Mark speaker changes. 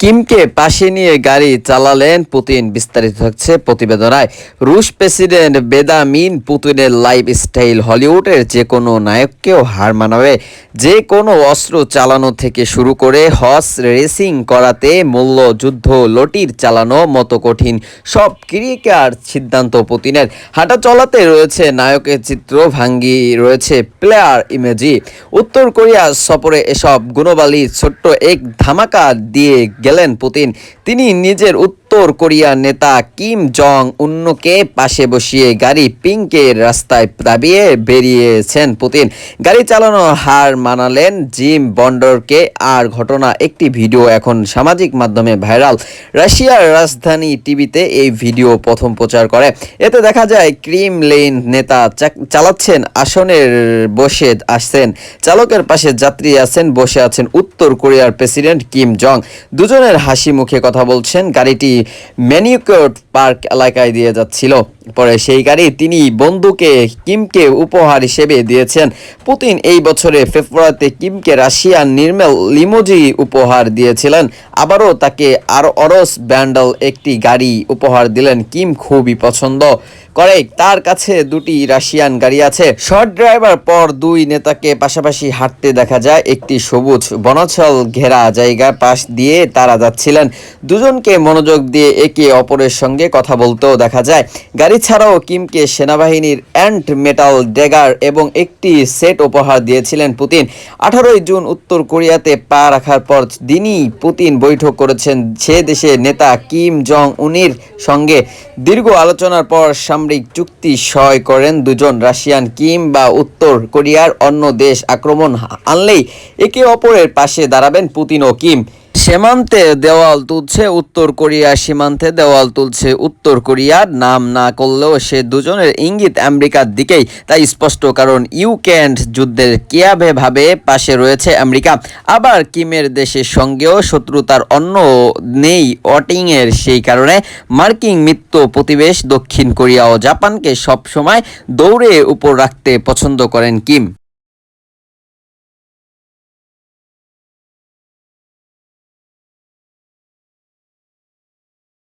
Speaker 1: কিমকে পাশে নিয়ে গাড়ি চালালেন পুতিন। বিস্তারিত হচ্ছে প্রতিবেদনায়। রুশ প্রেসিডেন্ট বেদামিন পুতিনের লাইফ স্টাইল হলিউডের যে কোনো নায়ককেও হার মানাবে। যে কোনো অস্ত্র চালানো থেকে শুরু করে হর্স রেসিং করাতে মূল্য, যুদ্ধ, লটির চালানো মতো কঠিন সব ক্রিয়ার সিদ্ধান্ত পুতিনের। হাঁটা চলাতে রয়েছে নায়কের চিত্র, ভাঙ্গি রয়েছে প্লেয়ার ইমেজি উত্তর কোরিয়া সফরে এসব গুণবালী ছোট্ট এক ধামাকা দিয়ে গেলেন পুতিন। তিনি নিজের উত্তর কোরিয়ার নেতা কিম জং উন্নকে পাশে বসিয়ে গাড়ি পিঙ্কের রাস্তায় দাবিয়ে বেরিয়েছেন পুতিন। গাড়ি চালানো হার মানালেন জিম বন্ডরকে। আর ঘটনা, একটি ভিডিও এখন সামাজিক মাধ্যমে ভাইরাল। রাশিয়ার রাজধানী টিভিতে এই ভিডিও প্রথম প্রচার করে। এতে দেখা যায় ক্রিম লেন নেতা চালাচ্ছেন, আসনের বসে আসছেন। চালকের পাশে যাত্রী আছেন, বসে আছেন উত্তর কোরিয়ার প্রেসিডেন্ট কিম জং। দুজনের হাসি মুখে কথা বলছেন। গাড়িটি ম্যানিউকোট পার্ক এলাকায় দিয়ে যাচ্ছিল। পরে সেই গাড়ি তিনি বন্ধুকে কিমকে উপহার হিসেবে দিয়েছেন। পুতিন এই বছরে ফেব্রুয়ারিতে কিমকে রাশিয়ান নির্মেল লিমোজি উপহার দিয়েছিলেন। আবারও তাকে আর অরস ব্যান্ডল একটি গাড়ি উপহার দিলেন। কিম খুবই পছন্দ। করে তার কাছে দুটি রাশিয়ান গাড়ি আছে। শর্ট ড্রাইভার পর দুই নেতাকে পাশাপাশি হাঁটতে দেখা যায়, একটি সবুজ বনাচল ঘেরা জায়গার পাশ দিয়ে তারা যাচ্ছিলেন। দুজনকে মনোযোগ দিয়ে একে অপরের সঙ্গে কথা বলতেও দেখা যায়। গাড়ি ছাড়াও কিমকে সেনাবাহিনীর অ্যান্ট মেটাল ড্যাগার এবং একটি সেট উপহার দিয়েছিলেন পুতিন। আঠারোই জুন উত্তর কোরিয়াতে পা রাখার পর দিনই পুতিন বৈঠক করেছেন সে দেশের নেতা কিম জং উনির সঙ্গে। দীর্ঘ আলোচনার পর সামরিক চুক্তি সয় করেন দুজন রাশিয়ান কিম বা উত্তর কোরিয়ার অন্য দেশ আক্রমণ আনলেই একে অপরের পাশে দাঁড়াবেন পুতিন ও কিম। সীমান্তে দেওয়াল তুলছে, উত্তর কোরিয়া সীমান্তে দেওয়াল তুলছে, উত্তর কোরিয়ার নাম না করলেও সে দুজনের ইঙ্গিত আমেরিকার দিকেই। তাই স্পষ্ট কারণ ইউক্রেন যুদ্ধের কিয়াবে ভাবে পাশে রয়েছে আমেরিকা। আবার কিমের দেশের সঙ্গেও শত্রুতার অন্য নেই ওয়াটিংয়ের সেই কারণে। মার্কিন মিত্র প্রতিবেশ দক্ষিণ কোরিয়া ও জাপানকে সবসময় দৌড়ে উপর রাখতে পছন্দ করেন কিম।